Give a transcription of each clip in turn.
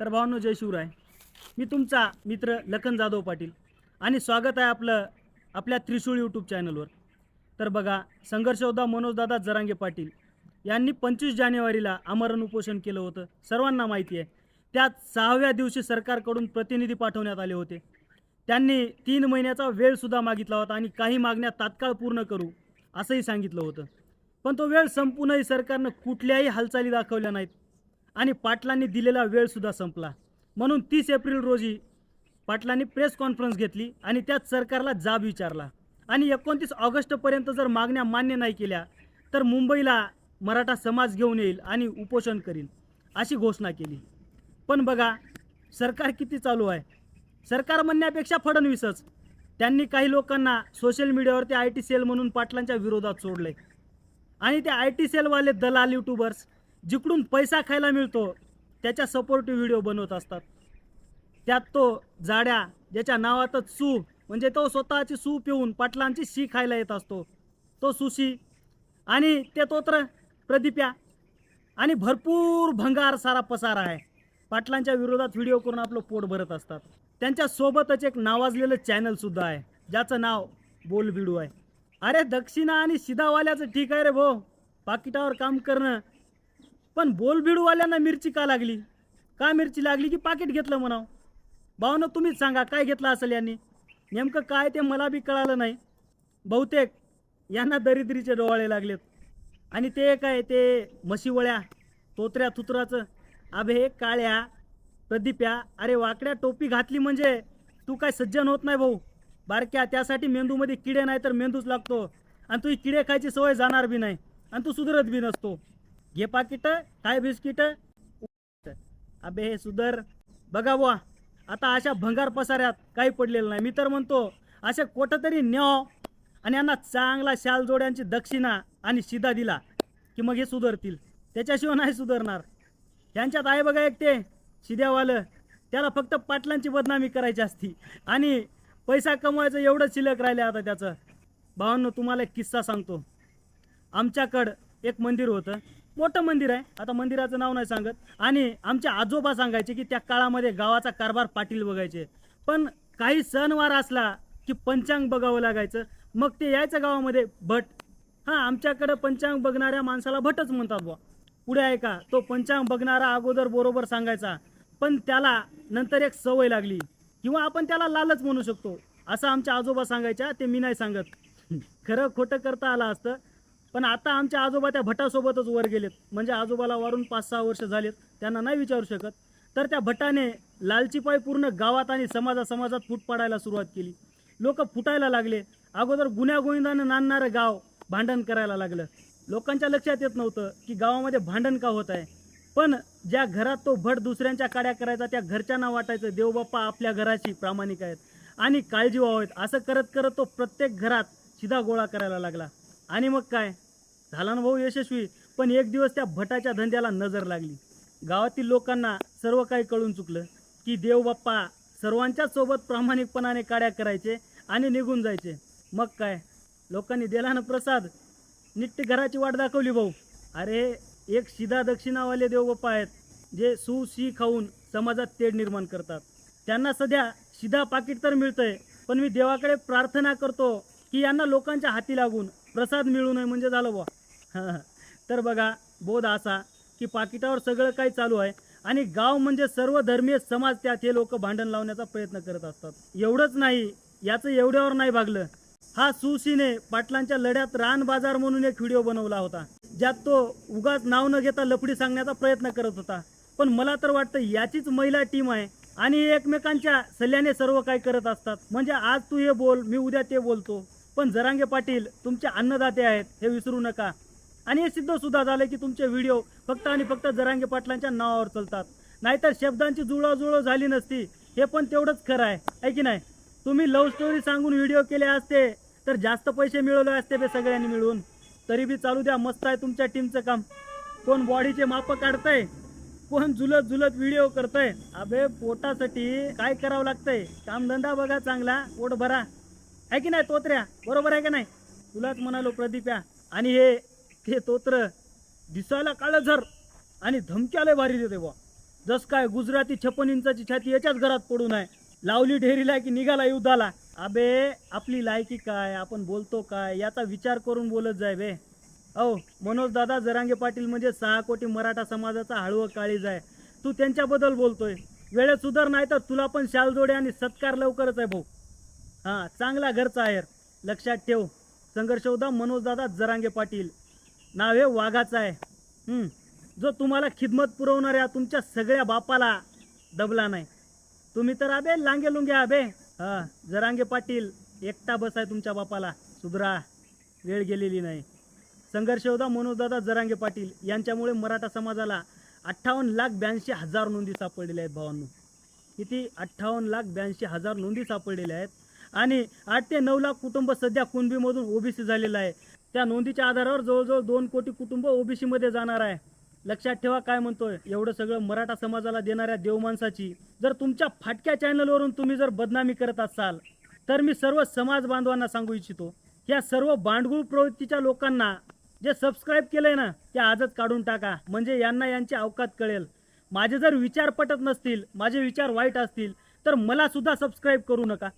तर भावांनो जय शिवराय. मी तुमचा मित्र लखन जाधव पाटील आणि स्वागत आहे आपलं आपल्या त्रिशूळ यूट्यूब चॅनलवर तर बघा संघर्षयोद्धा मनोजदादा जरांगे पाटील यांनी पंचवीस जानेवारीला आमरण उपोषण केलं होतं. सर्वांना माहिती आहे त्यात सहाव्या दिवशी सरकारकडून प्रतिनिधी पाठवण्यात आले होते. त्यांनी तीन महिन्याचा वेळसुद्धा मागितला होता आणि काही मागण्या तात्काळ पूर्ण करू असंही सांगितलं होतं. पण तो वेळ संपूनही सरकारनं कुठल्याही हालचाली दाखवल्या नाहीत. आणि पाटलांनी दिलेला वेळसुद्धा संपला. म्हणून तीस एप्रिल रोजी पाटलांनी प्रेस कॉन्फरन्स घेतली आणि त्यात सरकारला जाब विचारला. आणि एकोणतीस ऑगस्टपर्यंत जर मागण्या मान्य नाही केल्या तर मुंबईला मराठा समाज घेऊन येईल आणि उपोषण करील अशी घोषणा केली. पण बघा सरकार किती चालू आहे. सरकार म्हणण्यापेक्षा फडणवीसच. त्यांनी काही लोकांना सोशल मीडियावरती आय टी सेल म्हणून पाटलांच्या विरोधात सोडले आणि ते आय टी सेलवाले दलाल यूट्यूबर्स जिकडून पैसा खायला मिळतो त्याच्या सपोर्टिव्ह व्हिडिओ बनवत असतात. त्यात तो जाड्या ज्याच्या नावातच सू म्हणजे तो स्वतःची सू पिऊन पाटलांची शी खायला येत असतो. तो सुशी आणि ते तोत्र प्रदीप्या. आणि भरपूर भंगार सारा पसारा आहे. पाटलांच्या विरोधात व्हिडिओ करून आपलं पोट भरत असतात. त्यांच्या सोबतच एक नावाजलेलं चॅनलसुद्धा आहे ज्याचं नाव बोल बिडू आहे. अरे दक्षिणा आणि शिदावाल्याचं ठीक आहे रे भाऊ. पाकिटावर काम करणं पण बोलबिडूवाल्यांना मिरची का लागली? का मिरची लागली की पाकिट घेतलं म्हणावं? भावनं तुम्हीच सांगा काय घेतलं असेल यांनी? नेमकं काय ते मला बी कळालं नाही. बहुतेक यांना दरिद्रीचे डोळे लागलेत. आणि ते काय ते म्हशीवळ्या तोत्र्या तुत्राचं अभे काळ्या प्रदीप्या अरे वाकड्या टोपी घातली म्हणजे तू काय सज्जन होत नाही भाऊ? बारक्या त्यासाठी मेंदूमध्ये किडे नाही तर मेंदूच लागतो. आणि तू किडे खायची सवय जाणार बी नाही. आणि तू सुधरत बी नसतो. घे पाकिट काय बिस्किट? अबे हे सुधर. बघा बुवा आता अशा भंगार पसाऱ्यात काही पडलेलं नाही. मी तर म्हणतो अशा कुठंतरी न्याव आणि यांना चांगला शाल जोड्यांची दक्षिणा आणि शिदा दिला की मग हे सुधरतील. त्याच्याशिवाय नाही सुधारणार. यांच्यात आहे बघा एक ते शिद्यावालं. त्याला फक्त पाटलांची बदनामी करायची असती. आणि पैसा कमवायचं एवढं शिल्लक राहिले आता त्याचं. भावांनो तुम्हाला एक किस्सा सांगतो. आमच्याकडं एक मंदिर होतं. मोठं मंदिर आहे. आता मंदिराचं नाव नाही सांगत. आणि आमचे आजोबा सांगायचे की त्या काळामध्ये गावाचा कारभार पाटील बघायचे. पण काही सणवार असला की पंचांग बघावं लागायचं. मग ते यायचं गावामध्ये भट. हां आमच्याकडं पंचांग बघणाऱ्या माणसाला भटच म्हणतात बुवा. पुढे आहे का? तो पंचांग बघणारा अगोदर बरोबर सांगायचा. पण त्याला नंतर एक सवय लागली. किंवा आपण त्याला लालच म्हणू शकतो. असं आमच्या आजोबा सांगायच्या ते मी नाही सांगत. खरं खोटं करता आलं असतं. पण आता आमच्या आजोबा त्या भटासोबतच वर गेलेत. म्हणजे आजोबाला वारून पाच सहा वर्ष झालेत. त्यांना नाही विचारू शकत. तर त्या भटाने लालचीपाई पूर्ण गावात आणि समाजा समाजात फूट पाडायला सुरुवात केली. लोक फुटायला लागले. अगोदर गुन्ह्यागोविंदानं नांदणारं गाव भांडण करायला लागलं. लोकांच्या लक्षात येत नव्हतं की गावामध्ये भांडण का होत आहे. पण ज्या घरात तो भट दुसऱ्यांच्या काड्या करायचा त्या घरच्यांना वाटायचं देवबाप्पा आपल्या घराशी प्रामाणिक आहेत. आणि काळजी व्हावेत असं करत करत तो प्रत्येक घरात शिधा गोळा करायला लागला. आणि मग काय? झाला ना भाऊ यशस्वी. पण एक दिवस त्या भटाच्या धंद्याला नजर लागली. गावातील लोकांना सर्व काही कळून चुकलं की देवबाप्पा सर्वांच्या सोबत प्रामाणिकपणाने काड्या करायचे आणि निघून जायचे. मग काय? लोकांनी दिला ना प्रसाद. निट्टी घराची वाट दाखवली भाऊ. अरे एक शिधा दक्षिणावाले देवबाप्पा आहेत जे सु सी खाऊन समाजात तेढ निर्माण करतात. त्यांना सध्या शिधा पाकिट तर मिळतंय पण मी देवाकडे प्रार्थना करतो की यांना लोकांच्या हाती लागून प्रसाद मिळू नये म्हणजे झालं बुवा. तर बघा बोध असा की पाकिटावर सगळं काही चालू आहे आणि गाव म्हणजे सर्व धर्मीय समाज त्यात हे लोक भांडण लावण्याचा प्रयत्न करत असतात. एवढंच नाही याचं एवढ्यावर नाही भागलं. हा सुशीने पाटलांच्या लढ्यात रान बाजार म्हणून एक व्हिडिओ बनवला होता ज्यात तो उगाच नाव न घेता लपडी सांगण्याचा प्रयत्न करत होता. पण मला तर वाटतं याचीच महिला टीम आहे आणि एकमेकांच्या सल्ल्याने सर्व काही करत असतात. म्हणजे आज तू हे बोल मी उद्या ते बोलतो. पण जरांगे पाटील तुमचे अन्नदाते आहेत हे विसरू नका. आणि हे सिद्ध सुद्धा झालं की तुमचे व्हिडिओ फक्त आणि फक्त जरांगे पाटलांच्या नावावर चालतात. नाहीतर शब्दांची जुळवाजुळव झाली नसती. हे पण तेवढंच खरं आहे. आहे की नाही? तुम्ही लव्ह स्टोरी सांगून व्हिडिओ केले असते तर जास्त पैसे मिळवले असते बे सगळ्यांनी मिळून. तरी बी चालू द्या मस्त आहे तुमच्या टीमचं काम. कोण बॉडीचे माप काढतंय? कोण झुलत झुलत व्हिडिओ करतंय? अबे पोटासाठी काय करावं लागतंय? कामधंदा बघा चांगला पोट भरा. आहे की नाही तोत्र्या? बरोबर आहे का नाही? तुलाच म्हणालो प्रदीप्या. आणि हे ते तोत्र दिसायला काळं झर आणि धमक्याला भारी देते बुवा. जस काय गुजराती छप्पन इंचाची छाती याच्याच घरात पडून आहे. लावली ढेरीला की निघाला युद्धाला. अबे आपली लायकी काय? आपण बोलतो काय? याचा विचार करून बोलत जाय बे. अहो मनोज दादा जरांगे पाटील म्हणजे सहा कोटी मराठा समाजाचा हळवं काळीज आहे. तू त्यांच्याबद्दल बोलतोय. वेळेत सुधार नाही तर तुला पण शालजोडे आणि सत्कार लवकरच आहे भाऊ. हां चांगला घरचा आहे लक्षात ठेव. संघर्ष होता मनोज दादा जरांगे पाटील. नाव हे वाघाचं आहे. जो तुम्हाला खिदमत पुरवणाऱ्या तुमच्या सगळ्या बापाला दबला नाही. तुम्ही तर अबे लांगे लुंगे अबे हा जरांगे पाटील एकटा बस आहे तुमच्या बापाला. सुधरा वेळ गेलेली नाही. संघर्ष होता मनोजदादा जरांगे पाटील यांच्यामुळे मराठा समाजाला अठ्ठावन्न लाख ब्याऐंशी हजार नोंदी सापडलेल्या आहेत भावांनो. किती? अठ्ठावन्न लाख ब्याऐंशी हजार नोंदी सापडलेल्या आहेत. आणि आठ ते नऊ लाख कुटुंब सध्या कुणबीमधून ओबीसी झालेलं आहे. त्या नोंदीच्या आधारावर जवळजवळ दोन कोटी कुटुंब ओबीसी मध्ये जाणार आहे. लक्षात ठेवा काय म्हणतोय. एवढं सगळं मराठा समाजाला देणाऱ्या देवमाणसाची जर तुमच्या फाटक्या चॅनलवरून तुम्ही जर बदनामी करत असाल तर मी सर्व समाज बांधवांना सांगू इच्छितो. या सर्व बांडगुळ प्रवृत्तीच्या लोकांना जे सबस्क्राईब केलंय ना ते आजच काढून टाका. म्हणजे यांना यांची अवकात कळेल. माझे जर विचार पटत नसतील माझे विचार वाईट असतील तर मला सुद्धा सबस्क्राईब करू नका.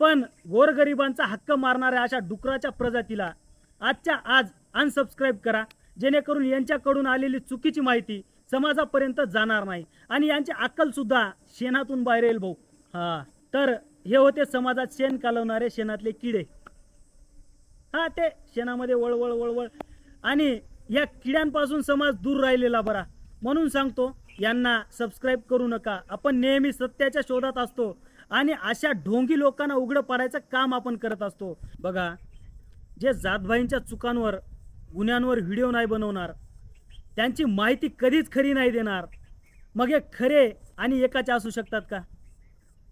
पण गोरगरिबांचा हक्क मारणाऱ्या अशा डुकराच्या प्रजातीला आजच्या आज अनसबस्क्राईब करा. जेणेकरून यांच्याकडून आलेली चुकीची माहिती समाजापर्यंत जाणार नाही. आणि यांची अक्कल सुद्धा शेणातून बाहेर येईल भाऊ. हा. तर हे होते समाजात शेण कालवणारे शेणातले किडे. हा ते शेणामध्ये वळवळ वळवळ. आणि या किड्यांपासून समाज दूर राहिलेला बरा. म्हणून सांगतो यांना सबस्क्राईब करू नका. आपण नेहमी सत्याच्या शोधात असतो. आणि अशा ढोंगी लोकांना उघडं पाडायचं काम आपण करत असतो. बघा जे जातभाईंच्या चुकांवर गुन्ह्यांवर व्हिडिओ नाही बनवणार त्यांची माहिती कधीच खरी नाही देणार मग हे खरे आणि एकाचे असू शकतात का?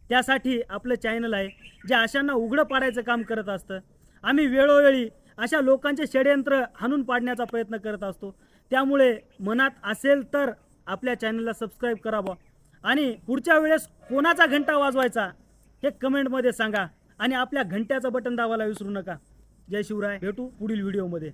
त्यासाठी आपलं चॅनल आहे जे अशांना उघडं पाडायचं काम करत असतं. आम्ही वेळोवेळी अशा लोकांचे षडयंत्र हाणून पाडण्याचा प्रयत्न करत असतो. त्यामुळे मनात असेल तर आपल्या चॅनलला सबस्क्राईब करावं. आणि पुढच्या वेळेस कोणाचा घंटा वाजवायचा हे कमेंटमध्ये सांगा. आणि आपल्या घंट्याचं बटन दाबायला विसरू नका. जय शिवराय. भेटू पुढील व्हिडिओमध्ये